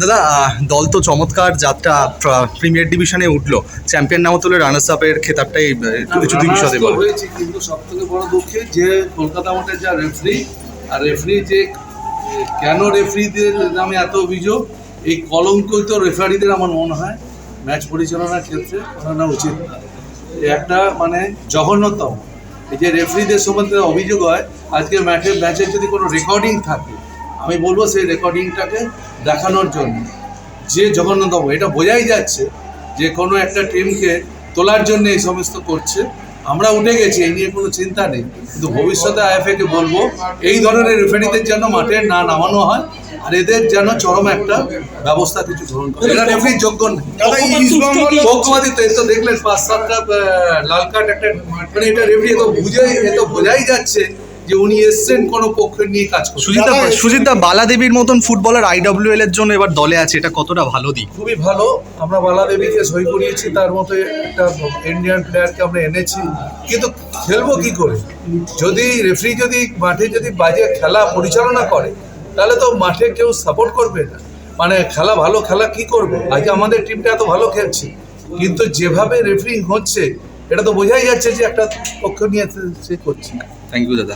দাদা দল তো চমৎকার যাত্রা প্রিমিয়ার ডিভিশনে উঠল। চ্যাম্পিয়ন নামও তুলে রানার্স আপের খেতাবটাই একটু কিছু বিশদে বলো। হয়েছে কিন্তু সব থেকে বড় দুঃখে যে কলকাতা মাঠের যা রেফারি আর রেফারি যে কেন রেফারিদের নামে এত অভিযোগ এই কলঙ্কিত রেফারিদের আমার মনে হয় ম্যাচ পরিচালনার ক্ষেত্রে করানো উচিত একটা মানে জঘন্যতম। এই যে রেফারিদের সম্বন্ধে অভিযোগ হয় আজকে ম্যাচের ম্যাচের যদি কোনো রেকর্ডিং থাকে আমি বলব সেই রেকর্ডিংটাকে দেখানোর জন্য। যে জঘন্যতম এটা বোঝাই যাচ্ছে যে কোনো একটা টিমকে তোলার জন্য এই সমস্ত করছে। আমরা উঠে গেছি এই নিয়ে কোনো চিন্তা নেই। কিন্তু ভবিষ্যতে আইএফএ কে বলব এই ধরনের রেফারিদের যেন মাঠে না নামানো হয় আর এদের যেন চরম একটা ব্যবস্থা কিছু গ্রহণ করে। এরা রেফারি যোগ্য নেই তো দেখলেন পাঁচ সাতটা লাল কার্ড একটা মানে এটা রেফারি তো বুঝাই এ তো বোঝাই যাচ্ছে যে উনি এসছেন কোনো পক্ষের নিয়ে কাজ করছেন সুজিতা সুজিতা বালাদেবীর মতন ফুটবলার আইডব্লিউএল এর জন্য এবার দলে আছে এটা কতটা ভালো দিক? খুবই ভালো। আমরা বালাদেবীকে সই করিয়েছি তার মতো একটা ইন্ডিয়ান প্লেয়ারকে আমরা এনেছি। কিন্তু খেলব কি করে? যদি রেফারি যদি মাঠে যদি বাজে খেলা পরিচালনা করে তাহলে তো মাঠে কেউ সাপোর্ট করবে না। মানে খেলা ভালো খেলা কি করবে? আজকে আমাদের টিমটা এত ভালো খেলছে। কিন্তু যেভাবে রেফারিং হচ্ছে এটা তো বোঝাই যাচ্ছে যে একটা পক্ষ নিয়ে সে করছে। থ্যাংক ইউ দাদা।